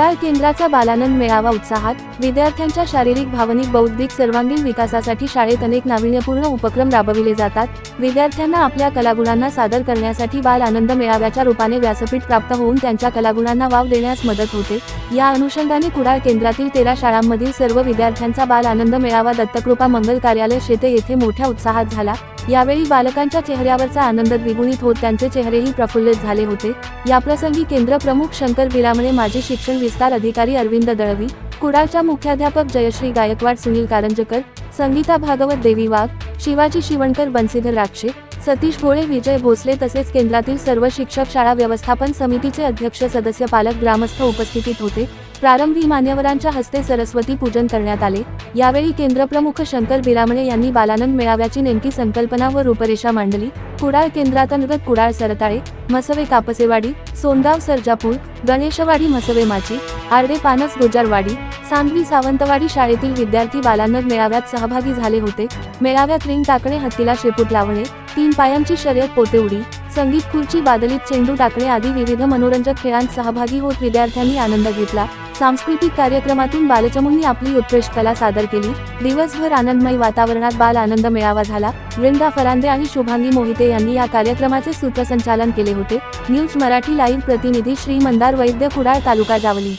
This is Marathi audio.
कुडाळ केंद्राचा बालानंद मेळावा उत्साहात विद्यार्थ्यांच्या शारीरिक भावनिक बौद्धिक सर्वांगीण विकासासाठी शाळेत अनेक नाविन्यपूर्ण उपक्रम राबविले जातात. विद्यार्थ्यांना आपल्या कलागुणांना सादर करण्यासाठी बाल आनंद मेळाव्याच्या रूपाने व्यासपीठ प्राप्त होऊन त्यांच्या कलागुणांना वाव देण्यास मदत होते. या अनुषंगाने कुडाळ केंद्रातील तेरा शाळांमधील सर्व विद्यार्थ्यांचा बाल आनंद मेळावा दत्तकृपा मंगल कार्यालय शेते येथे मोठ्या उत्साहात झाला. यावेळी बालकांच्या चेहऱ्यावरचा आनंद द्विगुणित होत त्यांचे चेहरेही प्रफुल्लित झाले होते. याप्रसंगी केंद्र प्रमुख शंकर बिरामणे माजी शिक्षण विस्तार अधिकारी अरविंद दळवी कुडाळच्या मुख्याध्यापक जयश्री गायकवाड सुनील कारंजकर संगीता भागवत देवी वाघ शिवाजी शिवणकर बनसीधर राक्षे सतीश भोळे विजय भोसले तसेच केंद्रातील सर्व शिक्षक शाळा व्यवस्थापन समितीचे अध्यक्ष सदस्य पालक ग्रामस्थ उपस्थितीत होते. प्रारंभी मान्यवरांच्या हस्ते सरस्वती पूजन करण्यात आले. यावेळी केंद्रप्रमुख शंकर बिरामणे यांनी बालानंद मेळाव्याची नेमकी संकल्पना व रूपरेषा मांडली. कुडाळ केंद्रांतर्गत कुडाळ सरताळे म्हसवे कापसेवाडी सोनगाव सर्जापूर गणेशवाडी म्हसवे माची आर्डे पानस गुजरवाडी सांगवी सावंतवाडी शाळेतील विद्यार्थी बालानंद मेळाव्यात सहभागी झाले होते. मेळाव्यात रिंग टाकणे हत्तीला शेपूट लावणे तीन पायांची शर्यत पोतेउडी संगीत खुर्ची बादलीत चेंडू टाकणे आदी विविध मनोरंजक खेळांत सहभागी होत विद्यार्थ्यांनी आनंद घेतला. सांस्कृतिक कार्यक्रमातून बालचमूंनी आपली उत्कृष्ट कला सादर केली. दिवसभर आनंदमय वातावरणात बाल आनंद मेळावा झाला. वृंदा फरांदे आणि शुभांगी मोहिते यांनी या कार्यक्रमाचे सूत्रसंचालन केले होते. न्यूज मराठी लाईव्ह प्रतिनिधी श्री मंदार वैद्य कुडाळ तालुका जावली.